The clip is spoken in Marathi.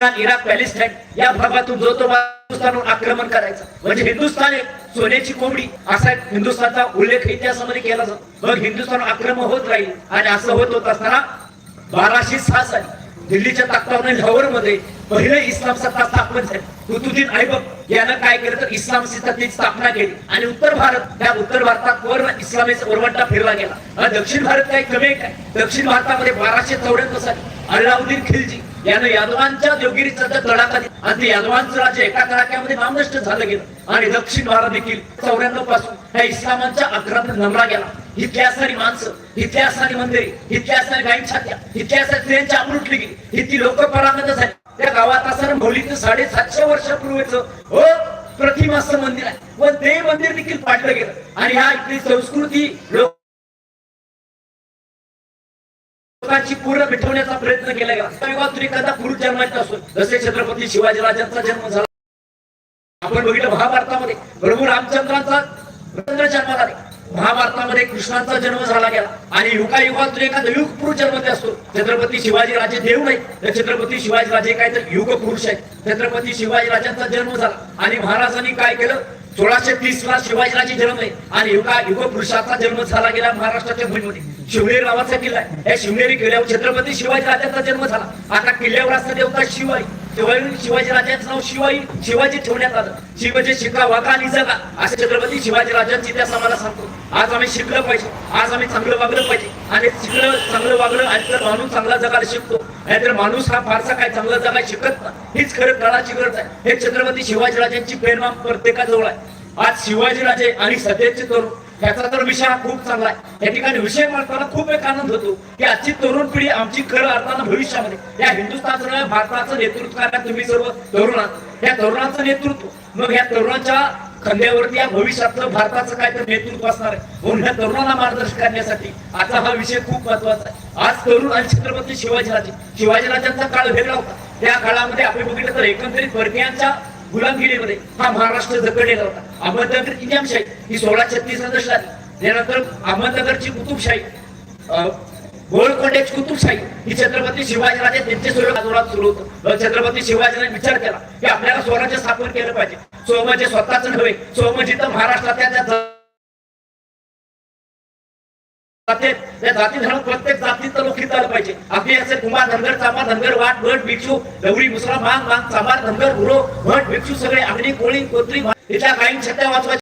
इराक पॅलेस्टाईन या भागातून जो तो हिंदुस्थानवर आक्रमण करायचा म्हणजे हिंदुस्थान एक सोन्याची कोंबडी असा हिंदुस्थानचा उल्लेख इतिहासामध्ये केला जातो. मग हिंदुस्थान आक्रमण होत राहील आणि असं होत होत असताना बाराशे सहा साली दिल्लीच्या तख्तावर लाहोरमध्ये पहिले इस्लाम सत्ता स्थापन झाली. कुतुद्दीन ऐबक यानं काय केलं तर इस्लाम सत्ताची स्थापना केली. आणि उत्तर भारत त्या उत्तर भारतात वर इस्लामीचा वरवंटा फिरला गेला. आणि दक्षिण भारत काही कमी आहे काय? दक्षिण भारतामध्ये बाराशे चौऱ्याण्णव साली अल्लाउद्दीन खिलजी यानं यादवांच्या देवगिरीचा जर तडाखा आणि ते यादवांचं राज्य एका तडाख्यामध्ये नामनष्ट झालं गेलं. आणि दक्षिण भारत देखील चौऱ्याण्णवपासून ह्या इस्लामांच्या आक्रमण नमरा गेला. इथल्या असणारी माणसं इथल्या असणारी मंदिरे इथल्या असणारी गाई छात्या इथल्या असणारी स्त्रियांची अमृत लिगी इथली लोक परागत झाली. त्या गावात असणारं मौलीचं साडेसातशे वर्षापूर्वीचं हो प्रतिम मंदिर आहे. व ते मंदिर देखील पाडलं गेलं. आणि ह्या इथली संस्कृती लोक लोकांची पूर्ण मिठवण्याचा प्रयत्न केला गेला तेव्हा तुम्ही एखादा पुरुष जन्माचा असून जसे छत्रपती शिवाजीराजांचा जन्म झाला. आपण बघितलं महाभारतामध्ये प्रभू रामचंद्रांचा रामचंद्र जन्माला महाभारतामध्ये कृष्णाचा जन्म झाला गेला. आणि युगायुगातून एखादा युग पुरुष जन्मते असतो छत्रपती शिवाजी राजे देव नाही तर छत्रपती शिवाजी राजे काय तर युग पुरुष आहे छत्रपती शिवाजी राजांचा जन्म झाला. आणि महाराजांनी काय केलं? सोळाशे तीस ला शिवाजीराजे जन्मले. आणि युगा युग पुरुषाचा जन्म झाला गेला महाराष्ट्राच्या भूमीमध्ये शिवनेरी नावाचा किल्ला आहे. या शिवनेरी किल्ल्यावर छत्रपती शिवाजी राजाचा जन्म झाला. आता किल्ल्यावर असतं देवता शिवाई. शिवाई शिवाजी राजाचं नाव शिवाई शिवाजी ठेवण्यात आलं. शिव म्हणजे शिका आणि जगा. असे छत्रपती शिवाजी राजांची इतिहास आम्हाला सांगतो. आज आम्ही शिकलं पाहिजे. आज आम्ही चांगलं वागलं पाहिजे. आणि शिकलं चांगलं वागलं आणि तर माणूस चांगला जगायला शिकतो. नाहीतर माणूस हा फारसा काय चांगलं जगायला शिकत नाही. हीच खरं काळाची गरज आहे. हे छत्रपती शिवाजी राजांची प्रेरणा प्रत्येकाजवळ आहे. आज शिवाजीराजे आणि सध्याचे तरुण ह्याचा तर विषय हा खूप चांगला आहे. या ठिकाणी विषय मांडताना खूप एक आनंद होतो की आजची तरुण पिढी आमची खरं अर्थानं भविष्यामध्ये या हिंदुस्थानचं भारताचं नेतृत्व करण्यात तुम्ही सर्व तरुण या तरुणाचं नेतृत्व मग या तरुणाच्या खांद्यावरती या भविष्यातलं भारताचं काय तर नेतृत्व असणार आहे. म्हणून ह्या तरुणाला मार्गदर्शन करण्यासाठी आजचा हा विषय खूप महत्त्वाचा आहे. आज तरुण आणि छत्रपती शिवाजीराजे शिवाजीराजांचा काळ वेगळा होता. त्या काळामध्ये आपण बघितलं तर एकंदरीत परकीयांच्या गुलामगिरीमध्ये हा महाराष्ट्र जकडलेला होता. अहमदनगर इनामशाही ही सोळा छत्तीस त्यानंतर अहमदनगरची कुतुबशाही अं, कुतुबशाही ही छत्रपती शिवाजीराजे त्यांच्या सुरुवात सुरू होतं. छत्रपती शिवाजीने विचार केला की आपल्याला स्वराज्य स्थापन केलं पाहिजे. स्वराज्य स्वतःच नव्हे स्वराज्य तर महाराष्ट्रातल्या त्या जाती धर्म प्रत्येक जातीचं लोक हित पाहिजे. आपली असेल कुमार धनगर चामार धनगर वाट भट भिक्षू गौरी मुसरा मांग मांग चामार धनगर गुरो भट भिक्षू सगळे आगडी कोळी कोत्री इथल्या काही छत्या वाचवायची